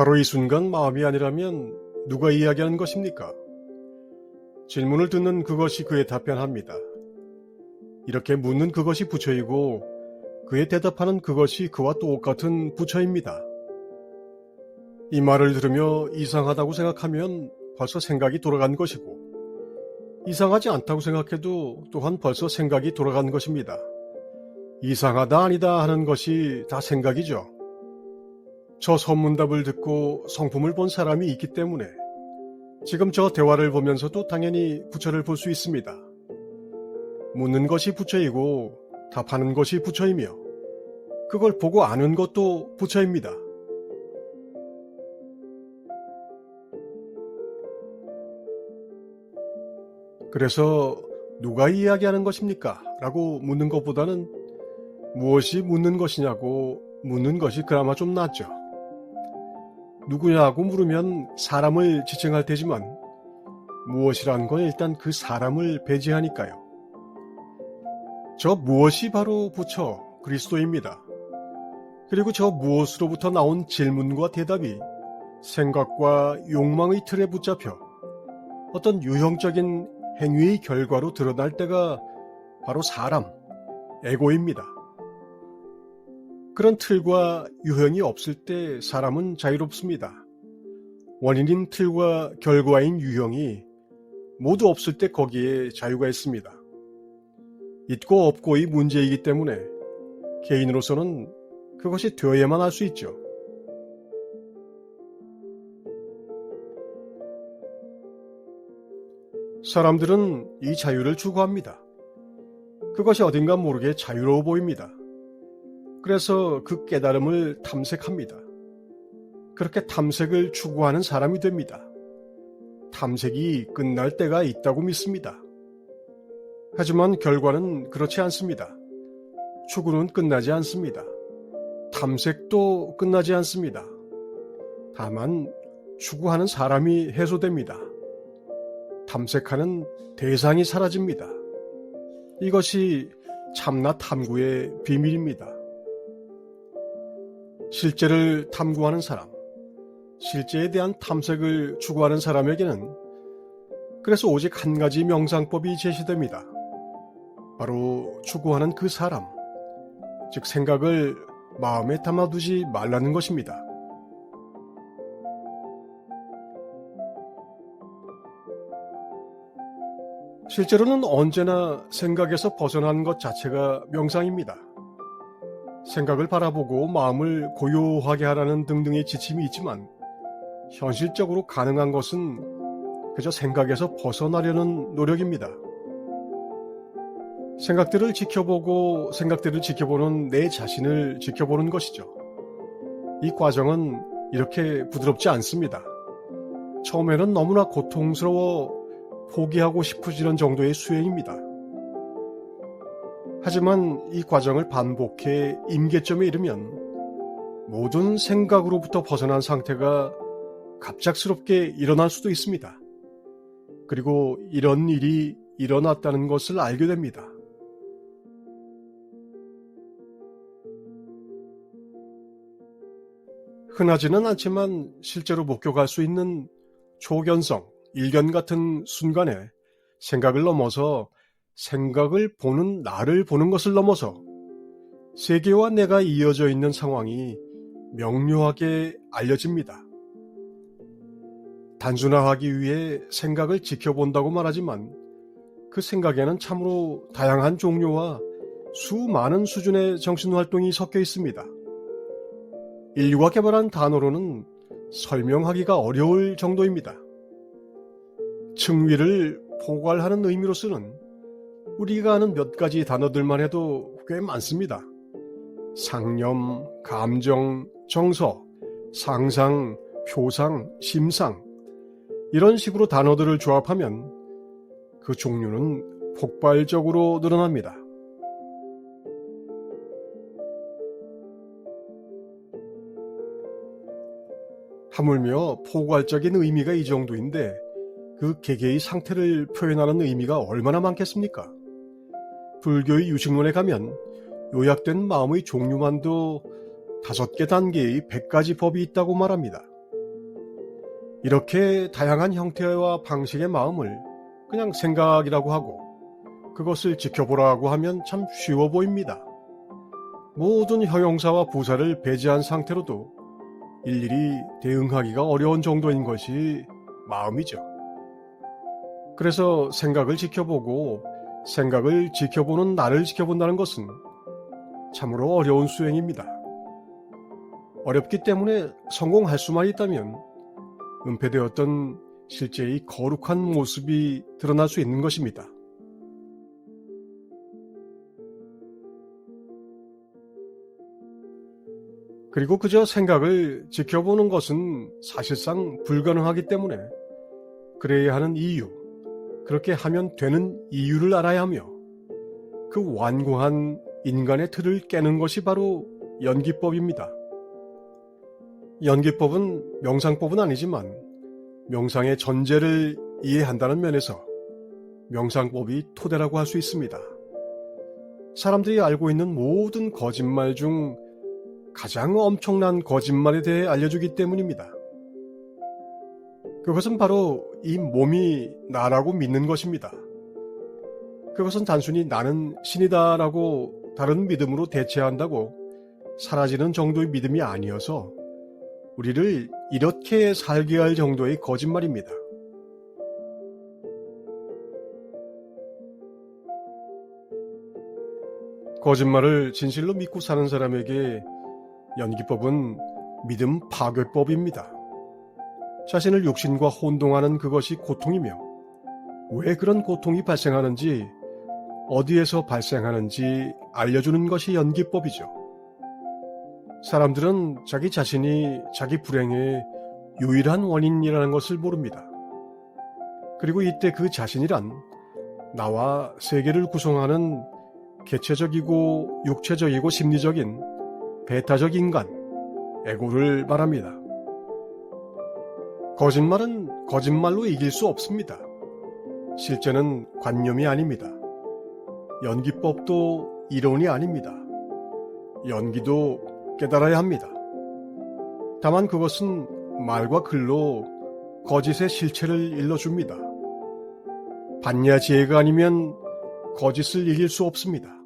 바로 이 순간 마음이 아니라면 누가 이야기하는 것입니까? 질문을 듣는 그것이 그의 답변합니다. 이렇게 묻는 그것이 부처이고 그의 대답하는 그것이 그와 똑같은 부처입니다. 이 말을 들으며 이상하다고 생각하면 벌써 생각이 돌아간 것이고 이상하지 않다고 생각해도 또한 벌써 생각이 돌아간 것입니다. 이상하다 아니다 하는 것이 다 생각이죠. 저 선문답을 듣고 성품을 본 사람이 있기 때문에 지금 저 대화를 보면서도 당연히 부처를 볼 수 있습니다. 묻는 것이 부처이고 답하는 것이 부처이며 그걸 보고 아는 것도 부처입니다. 그래서 누가 이야기하는 것입니까? 라고 묻는 것보다는 무엇이 묻는 것이냐고 묻는 것이 그나마 좀 낫죠. 누구냐고 물으면 사람을 지칭할 테지만 무엇이란 건 일단 그 사람을 배제하니까요. 저 무엇이 바로 부처 그리스도입니다. 그리고 저 무엇으로부터 나온 질문과 대답이 생각과 욕망의 틀에 붙잡혀 어떤 유형적인 행위의 결과로 드러날 때가 바로 사람, 에고입니다. 그런 틀과 유형이 없을 때 사람은 자유롭습니다. 원인인 틀과 결과인 유형이 모두 없을 때 거기에 자유가 있습니다. 있고 없고의 문제이기 때문에 개인으로서는 그것이 되어야만 할 수 있죠. 사람들은 이 자유를 추구합니다. 그것이 어딘가 모르게 자유로워 보입니다. 그래서 그 깨달음을 탐색합니다. 그렇게 탐색을 추구하는 사람이 됩니다. 탐색이 끝날 때가 있다고 믿습니다. 하지만 결과는 그렇지 않습니다. 추구는 끝나지 않습니다. 탐색도 끝나지 않습니다. 다만 추구하는 사람이 해소됩니다. 탐색하는 대상이 사라집니다. 이것이 참나 탐구의 비밀입니다. 실제를 탐구하는 사람, 실제에 대한 탐색을 추구하는 사람에게는 그래서 오직 한 가지 명상법이 제시됩니다. 바로 추구하는 그 사람, 즉 생각을 마음에 담아두지 말라는 것입니다. 실제로는 언제나 생각에서 벗어난 것 자체가 명상입니다. 생각을 바라보고 마음을 고요하게 하라는 등등의 지침이 있지만 현실적으로 가능한 것은 그저 생각에서 벗어나려는 노력입니다. 생각들을 지켜보고 생각들을 지켜보는 내 자신을 지켜보는 것이죠. 이 과정은 이렇게 부드럽지 않습니다. 처음에는 너무나 고통스러워 포기하고 싶어지는 정도의 수행입니다. 하지만 이 과정을 반복해 임계점에 이르면 모든 생각으로부터 벗어난 상태가 갑작스럽게 일어날 수도 있습니다. 그리고 이런 일이 일어났다는 것을 알게 됩니다. 흔하지는 않지만 실제로 목격할 수 있는 초견성, 일견 같은 순간에 생각을 넘어서 생각을 보는 나를 보는 것을 넘어서 세계와 내가 이어져 있는 상황이 명료하게 알려집니다. 단순화하기 위해 생각을 지켜본다고 말하지만 그 생각에는 참으로 다양한 종류와 수많은 수준의 정신활동이 섞여 있습니다. 인류가 개발한 단어로는 설명하기가 어려울 정도입니다. 층위를 포괄하는 의미로 쓰는 우리가 아는 몇 가지 단어들만 해도 꽤 많습니다. 상념, 감정, 정서, 상상, 표상, 심상 이런 식으로 단어들을 조합하면 그 종류는 폭발적으로 늘어납니다. 하물며 포괄적인 의미가 이 정도인데 그 개개의 상태를 표현하는 의미가 얼마나 많겠습니까? 불교의 유식론에 가면 요약된 마음의 종류만도 다섯 개 단계의 백 가지 법이 있다고 말합니다. 이렇게 다양한 형태와 방식의 마음을 그냥 생각이라고 하고 그것을 지켜보라고 하면 참 쉬워 보입니다. 모든 형용사와 부사를 배제한 상태로도 일일이 대응하기가 어려운 정도인 것이 마음이죠. 그래서 생각을 지켜보고 생각을 지켜보는 나를 지켜본다는 것은 참으로 어려운 수행입니다. 어렵기 때문에 성공할 수만 있다면 은폐되었던 실제의 거룩한 모습이 드러날 수 있는 것입니다. 그리고 그저 생각을 지켜보는 것은 사실상 불가능하기 때문에 그래야 하는 이유, 그렇게 하면 되는 이유를 알아야 하며 그 완고한 인간의 틀을 깨는 것이 바로 연기법입니다. 연기법은 명상법은 아니지만 명상의 전제를 이해한다는 면에서 명상법이 토대라고 할 수 있습니다. 사람들이 알고 있는 모든 거짓말 중 가장 엄청난 거짓말에 대해 알려주기 때문입니다. 그것은 바로 이 몸이 나라고 믿는 것입니다. 그것은 단순히 나는 신이다라고 다른 믿음으로 대체한다고 사라지는 정도의 믿음이 아니어서 우리를 이렇게 살게 할 정도의 거짓말입니다. 거짓말을 진실로 믿고 사는 사람에게 연기법은 믿음 파괴법입니다. 자신을 육신과 혼동하는 그것이 고통이며 왜 그런 고통이 발생하는지 어디에서 발생하는지 알려주는 것이 연기법이죠. 사람들은 자기 자신이 자기 불행의 유일한 원인이라는 것을 모릅니다. 그리고 이때 그 자신이란 나와 세계를 구성하는 개체적이고 육체적이고 심리적인 배타적 인간, 에고를 말합니다. 거짓말은 거짓말로 이길 수 없습니다. 실제는 관념이 아닙니다. 연기법도 이론이 아닙니다. 연기도 깨달아야 합니다. 다만 그것은 말과 글로 거짓의 실체를 일러줍니다. 반야 지혜가 아니면 거짓을 이길 수 없습니다.